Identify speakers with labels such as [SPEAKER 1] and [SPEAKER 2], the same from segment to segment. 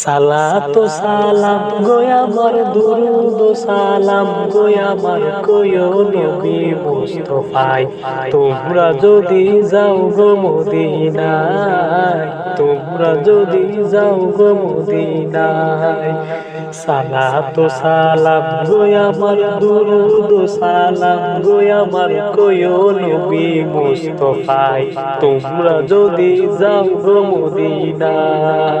[SPEAKER 1] সালাত সালাম গোয়ামার দুরুদ সালাম গোয়ামার কয়ো নবী মুস্তফায় তোমরা যদি যাও গো মদিনায়, তোমরা যদি যাও গো মদিনায়। সালাত সালাম গোয়ামার দুরুদ সালাম গোয়ামার কয়ো নবী মুস্তফায় তোমরা যদি যাও গো মদিনায়।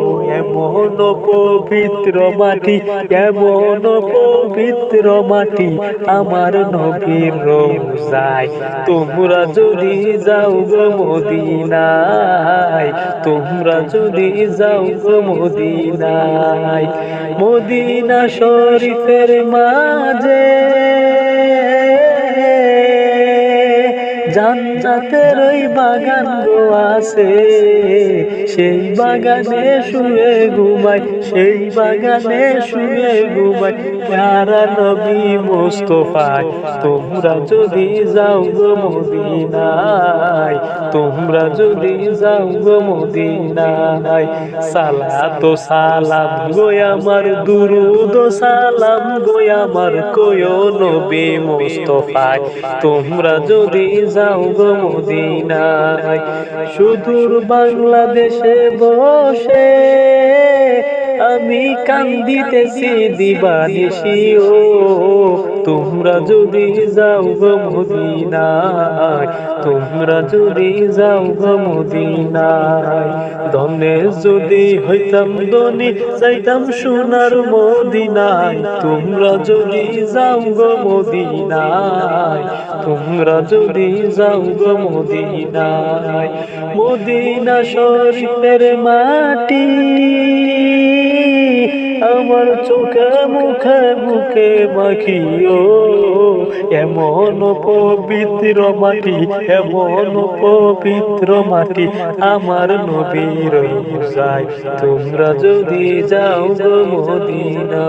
[SPEAKER 1] এমন পবিত্র মাটি, এমন পবিত্র মাটি আমার নবীর রোজায়। তোমরা যদি যাও গো মদিনায়, তোমরা যদি যাও গো মদিনায়, মদিনা শরীফের মাঝে জান্নাতের ওই বাগান গো আছে। সেই বাগানে শুয়ে ঘুমাই, সেই বাগানে শুয়ে ঘুমাই। প্যারা নবী মোস্তফায় তোমরা যদি যাও গো মদিনায়, তোমরা যদি যাও গো মদিনায়। তো সালাম গো আমার, দুরুদ সালাম গো আমার, কয়ো নবী মোস্তফায় তোমরা যদি যাও গো মদিনায় সুদূর বাংলাদেশে বসে আমি কান্দিতেছি দিবানিশিও তোমরা যদি যাও গো মদিনায়, তোমরা যদি যাও গো মদিনায় যদি হইতাম ধনী, যাইতাম সোনার মদিনায়, তোমরা যদি যাও গো মদিনায়, তোমরা যদি যাও গো মদিনায়, মদিনা শরীফের মাটি আমার চোখে মুখে মুখে মাখিও। এমন পবিত্র মাটি, এমন পবিত্র মাটি আমার নবীর তোমরা যদি যাও গো মদিনা